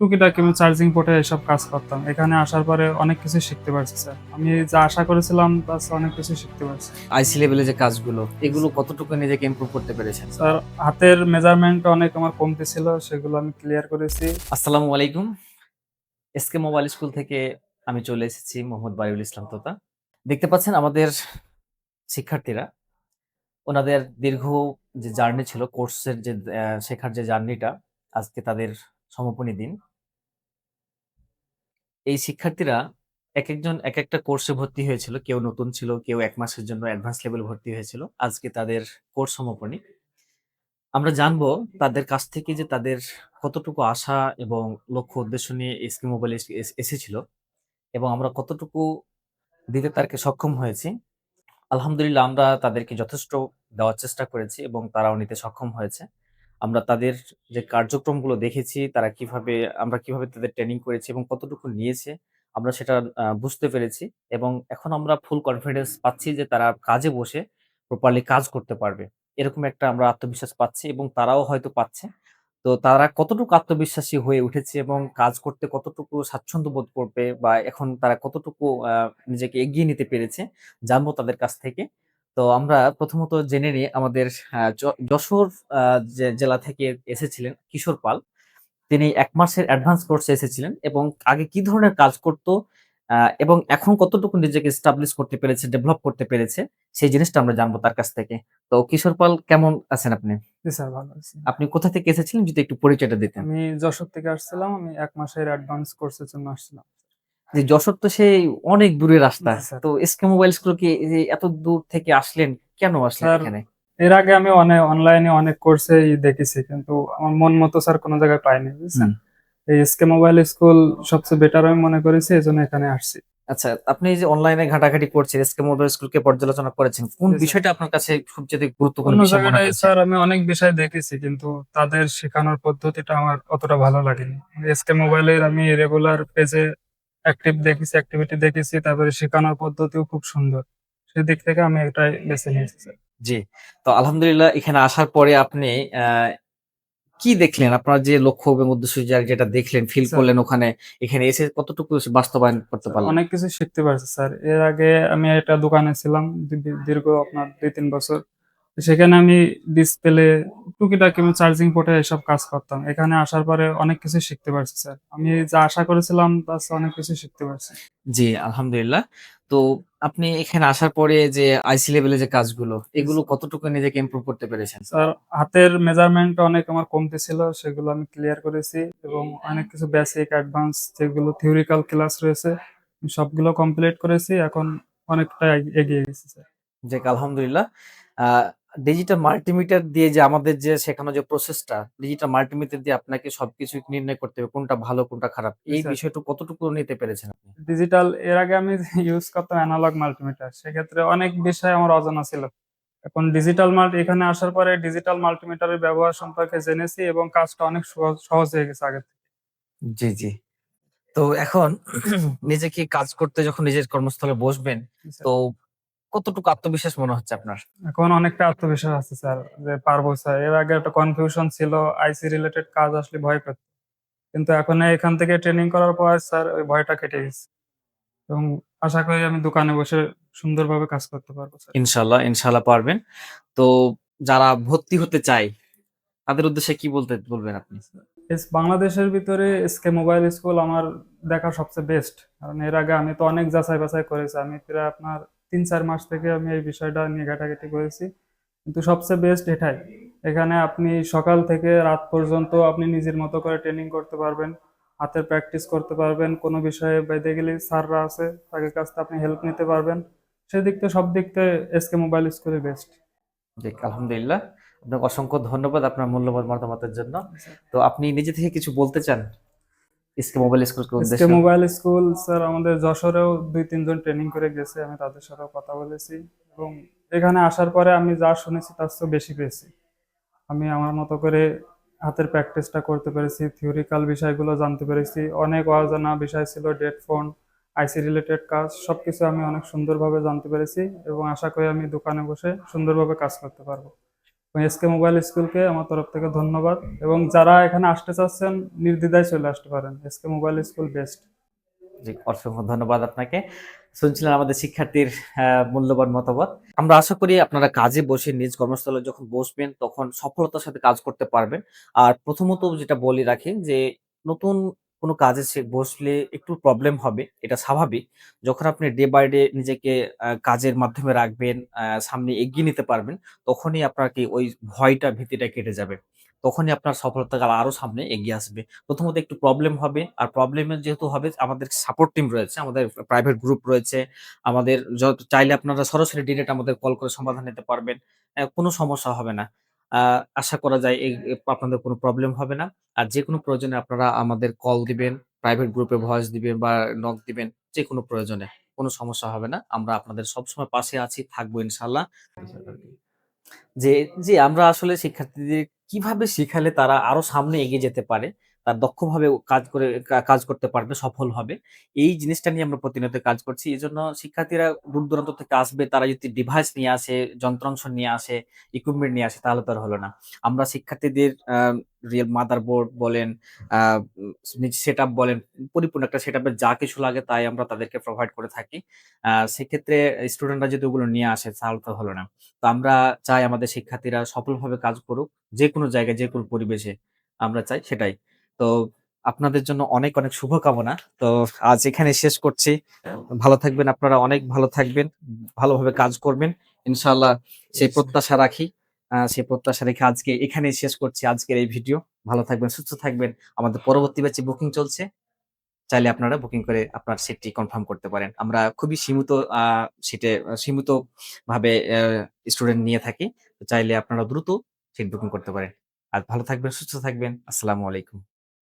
টুকিটাকি আমি চার্জিং পোর্টে এসব কাজ করতাম। এখানে আসার পরে অনেক কিছু শিখতে পারছি স্যার আমি যা আশা করেছিলাম তার চেয়ে অনেক কিছু শিখতে পারছি। আইসি লেভেলে যে কাজগুলো এগুলো কতটুকু নিজেকে ইমপ্রুভ করতে পেরেছেন? স্যার হাতের মেজারমেন্ট অনেক আমার কমতি ছিল সেগুলো আমি ক্লিয়ার করেছি। আসসালামু আলাইকুম। এসকে মোবাইল স্কুল থেকে আমি চলে এসেছি মোহাম্মদ বারিউল ইসলাম তোতা। দেখতে পাচ্ছেন আমাদের শিক্ষার্থীরা ওনাদের দীর্ঘ যে জার্নি ছিল কোর্সের যে শেখার যে জার্নিটা আজকে তাদের সমাপনী দিন। এই শিক্ষার্থীরা এক একজন এক একটা কোর্সে ভর্তি হয়েছিল। কেউ নতুন ছিল, কেউ এক মাসের জন্য অ্যাডভান্স লেভেল ভর্তি হয়েছিল। আজকে তাদের কোর্স সমাপনী। আমরা জানব তাদের কাছ থেকে যে তাদের কতটুকু আশা এবং লক্ষ্য, উদ্দেশ্য নিয়ে এসকে মোবাইল এসেছিল এবং আমরা কতটুকু দিতে তারকে সক্ষম হয়েছি। আলহামদুলিল্লাহ আমরা তাদেরকে যথেষ্ট দেওয়ার চেষ্টা করেছি এবং তারাও নিতে সক্ষম হয়েছে। আমরা তাদের যে কার্যক্রমগুলো দেখেছি, তারা কীভাবে, আমরা কীভাবে তাদের ট্রেনিং করেছি এবং কতটুকু নিয়েছে, আমরা সেটা বুঝতে পেরেছি এবং এখন আমরা ফুল কনফিডেন্স পাচ্ছি যে তারা কাজে বসে প্রপারলি কাজ করতে পারবে। এরকম একটা আমরা আত্মবিশ্বাস পাচ্ছি এবং তারাও হয়তো পাচ্ছে। তো তারা কতটুকু আত্মবিশ্বাসী হয়ে উঠেছে এবং কাজ করতে কতটুকু স্বাচ্ছন্দ্য বোধ করবে বা এখন তারা কতটুকু নিজেকে এগিয়ে নিতে পেরেছে, জানব তাদের কাছ থেকে। তো আমরা প্রথমত জেনে নিই আমাদের যশোর জেলা থেকে এসেছিলেন কিশোর পাল। তিনি এক মাসের অ্যাডভান্স কোর্সে এসেছিলেন এবং আগে কি ধরনের কাজ করতো আহ, এবং এখন কতটুকু নিজেকে স্টাবলিশ করতে পেরেছে ডেভেলপ করতে পেরেছে সেই জিনিসটা আমরা জানব তার কাছ থেকে। তো কিশোর পাল কেমন আছেন আপনি? স্যার ভালো আছি। আপনি কোথা থেকে এসেছিলেন যদি একটু পরিচয়টা দিতেন? আমি যশোর থেকে আসছিলাম আমি এক মাসের অ্যাডভান্স কোর্সের জন্য আসছিলাম। যে যশোর তো সেই অনেক দূরের রাস্তা। তো এসকে মোবাইল স্কুল কি এত দূর থেকে আসলেন কেন আসলেন এখানে? এর আগে আমি অনেক অনলাইনে অনেক কোর্সে দেখেছি কিন্তু আমার মন মতো স্যার কোনো জায়গায় পাইনি বুঝছেন? এই এসকে মোবাইল স্কুল সবচেয়ে বেটার আমি মনে করেছি এই জন্য এখানে আসছি। আচ্ছা আপনি যে অনলাইনে ঘাটাঘাটি করছেন এসকে মোবাইল স্কুলকে পর্যালোচনা করেছেন কোন বিষয়টা আপনার কাছে সবচেয়ে গুরুত্বপূর্ণ বিষয় স্যার আমি অনেক বিষয় দেখেছি কিন্তু তাদের শেখানোর পদ্ধতিটা আমার অতটা ভালো লাগেনি। এসকে মোবাইলের আমি রেগুলার পেজে অ্যাক্টিভ দেখেছি অ্যাক্টিভিটি দেখেছি তারপরে শেখানোর পদ্ধতিও খুব সুন্দর। সেদিক থেকে আমি এটাই বেছে নিয়েছি স্যার জি তো আলহামদুলিল্লাহ এখানে আসার পরে আপনি আহ, কি দেখলেন? আপনার যে লক্ষ্য এবং উদ্দেশ্য যেটা দেখলেন ফিল করলেন ওখানে এখানে এসে কতটুকু বাস্তবায়ন করতে পারলেন? অনেক কিছু শিখতে পারছি স্যার এর আগে আমি একটা দোকানে ছিলাম দীর্ঘ আপনার দুই তিন বছর। সেখানে আমি ডিসপ্লে টুকিটাকি চার্জিং পোর্টে এসব কাজ করতাম। এখানে আসার পরে অনেক কিছু শিখতে পারছি স্যার। আমি যা আশা করেছিলাম তার অনেক কিছু শিখতে পারছি। জি আলহামদুলিল্লাহ। তো আপনি এখানে আসার পরে যে আইসি লেভেলে যে কাজগুলো এগুলো কতটুকু নিজেকে ইমপ্রুভ করতে পেরেছেন? স্যার হাতের মেজারমেন্ট অনেক আমার কমতি ছিল সেগুলো আমি ক্লিয়ার করেছি এবং অনেক কিছু বেসিক অ্যাডভান্স যেগুলো থিওরিক্যাল ক্লাস রয়েছে সবগুলো কমপ্লিট করেছি এখন অনেকটা এগিয়ে গেছি স্যার। যে আলহামদুলিল্লাহ। ডিজিটাল মাল্টিমিটার দিয়ে যে আমাদের যে শেখানো যে প্রসেসটা ডিজিটাল মাল্টিমিটার দিয়ে আপনাকে সবকিছু নির্ণয় করতে হবে কোনটা ভালো কোনটা খারাপ। এই স্যার। বিষয়টা কতটুকু নিতে পেরেছেন আপনি? ডিজিটাল এর আগে আমি ইউজ করতাম অ্যানালগ মাল্টিমিটার সেক্ষেত্রে অনেক বিষয় আমার অজানা ছিল। এখন ডিজিটাল মাল্টি এখানে আসার পরে ডিজিটাল মাল্টিমিটারের ব্যবহার সম্পর্কে জেনেছি এবং কাজটা অনেক সহজ সহজ হয়ে গেছে আগে থেকে। জি জি। তো এখন নিজেকে কাজ করতে যখন নিজের কর্মস্থলে বসবেন তো কতটুকু আত্মবিশ্বাস মনে হচ্ছে আপনার? এখন অনেকটা আত্মবিশ্বাস আছে স্যার যে পারব স্যার। এর আগে একটা কনফিউশন ছিল আইসি রিলেটেড কাজ আসলে ভয় পেত। কিন্তু এখন এখান থেকে ট্রেনিং করার পর স্যার ওই ভয়টা কেটে গেছে। এবং আশা করি আমি দোকানে বসে সুন্দরভাবে কাজ করতে পারব স্যার। ইনশাল্লাহ ইনশাল্লাহ পারবেন। তো যারা ভর্তি হতে চায় তাদের উদ্দেশ্যে কি বলতে বলবেন আপনি? বাংলাদেশের ভিতরে এসকে মোবাইল স্কুল আমার দেখা সবচেয়ে বেস্ট কারণ এর আগে আমি তো অনেক যাচাই বাছাই করেছি। আমি প্রায় আপনার তিন চার মাস থেকে আমি এই বিষয়টা নিয়ে ঘাটাঘাটি করেছি। কিন্তু সবচেয়ে বেস্ট এটাই এখানে আপনি সকাল থেকে রাত পর্যন্ত আপনি নিজের মতো করে ট্রেনিং করতে পারবেন হাতের প্র্যাকটিস করতে পারবেন কোনো বিষয়ে বেঁধে গেলে স্যাররা আছে তাদের কাছ থেকে আপনি হেল্প নিতে পারবেন। সেদিক থেকে সব দিক থেকে এসকে মোবাইল স্কুলই বেস্ট জি আলহামদুলিল্লাহ। আপনাকে অসংখ্য ধন্যবাদ আপনার মূল্যবান মতামতের জন্য। তো আপনি নিজে থেকে কিছু বলতে চান? এসকে মোবাইল স্কুলকে এসকে মোবাইল স্কুল স্যার আমাদের যশোরেও দুই তিনজন ট্রেনিং করে গেছে আমি তাদের সাথেও কথা বলেছি। এবং এখানে আসার পরে আমি যা শুনেছি তার চেয়ে বেশি পেয়েছি। আমি আমার মতো করে হাতের প্র্যাকটিসটা করতে পেরেছি থিওরিক্যাল বিষয়গুলো জানতে পেরেছি। অনেক অজানা বিষয় ছিল ডেট ফোন আইসি রিলেটেড কাজ সবকিছু আমি অনেক সুন্দরভাবে জানতে পেরেছি এবং আশা করি আমি দোকানে বসে সুন্দরভাবে কাজ করতে পারব। এসকে মোবাইল স্কুলকে আমার তরফ থেকে ধন্যবাদ। এবং যারা এখানে আসতে চাচ্ছেন, নির্দ্বিধায় চলে আসতে পারেন। SK mobile school best. জি, অসংখ্য ধন্যবাদ আপনাকে। শুনছিলেন আমাদের শিক্ষার্থীর মূল্যবান মতামত। আমরা আশা করি আপনারা কাজে বসে নিজ কর্মস্থলে যখন বসবেন, তখন সফলতার সাথে কাজ করতে পারবেন। আর প্রথমত যেটা বলি রাখি যে, নতুন কোনো কাজে সে বসলে একটু প্রবলেম হবে, এটা স্বাভাবিক। যখন আপনি ডে বাই ডে নিজেকে কাজের মাধ্যমে রাখবেন সামনে এগিয়ে নিতে পারবেন, তখনই আপনার কি ওই ভয়টা, ভীতিটা কেটে যাবে। তখনই আপনার সফলতা আরও সামনে এগিয়ে আসবে। প্রথমত একটু প্রবলেম হবে, আর প্রবলেমের যেহেতু হবে, আমাদের সাপোর্ট টিম রয়েছে, আমাদের প্রাইভেট গ্রুপ রয়েছে, আমাদের চাইলে আপনারা সরাসরি ডিরেক্ট আমাদের কল করে সমাধান নিতে পারবেন কোনো সমস্যা হবে না। আহ, আশা করা যায় এই আপনাদের কোনো প্রবলেম হবে না। আর যে কোনো প্রয়োজনে আপনারা আমাদের কল দিবেন প্রাইভেট গ্রুপে ভয়েস দিবেন বা নক দিবেন যে কোনো প্রয়োজনে কোনো সমস্যা হবে না। আমরা আপনাদের সবসময় পাশে আছি থাকব ইনশাল্লাহ যে যে আমরা আসলে শিক্ষার্থীদের কীভাবে শিখালে তারা আরও সামনে এগিয়ে যেতে পারে তার দক্ষভাবে কাজ করে কাজ করতে পারবে সফল হবে এই জিনিসটা নিয়ে আমরা প্রতিনিয়ত কাজ করছি। এই জন্য শিক্ষার্থীরা দূর দূরান্ত থেকে আসবে, তারা যদি ডিভাইস নিয়ে আসে, যন্ত্রাংশ নিয়ে আসে ইকুইপমেন্ট নিয়ে আসে, তাহলে তো আর হলো না। আমরা শিক্ষার্থীদের রিয়েল মাদার বোর্ড বলেন সেট আপ বলেন, পরিপূর্ণ একটা সেট আপের যা কিছু লাগে তাই আমরা তাদেরকে প্রোভাইড করে থাকি। সেক্ষেত্রে স্টুডেন্টরা যদি ওগুলো নিয়ে আসে, তাহলে তো হলো না। তো আমরা চাই আমাদের শিক্ষার্থীরা সফলভাবে কাজ করুক যে কোনো জায়গায় যে কোনো পরিবেশে আমরা চাই সেটাই। তো আপনাদের জন্য অনেক অনেক শুভকামনা। তো আজ এখানে শেষ করছি। ভালো থাকবেন আপনারা অনেক, ভালো থাকবেন, ভালোভাবে কাজ করবেন। ইনশাল্লাহ সেই প্রত্যাশা রাখি। সেই প্রত্যাশা রেখে আজকে এখানেই শেষ করছি আজকের এই ভিডিও। ভালো থাকবেন, সুস্থ থাকবেন। আমাদের পরবর্তী ব্যাচে বুকিং চলছে। চাইলে আপনারা বুকিং করে আপনার সিটটি কনফার্ম করতে পারেন। আমরা খুবই সীমিত সিটে সীমিত ভাবে স্টুডেন্ট নিয়ে থাকি। চাইলে আপনারা দ্রুত সিট বুকিং করতে পারেন। আর ভালো থাকবেন, সুস্থ থাকবেন। আসসালামু আলাইকুম।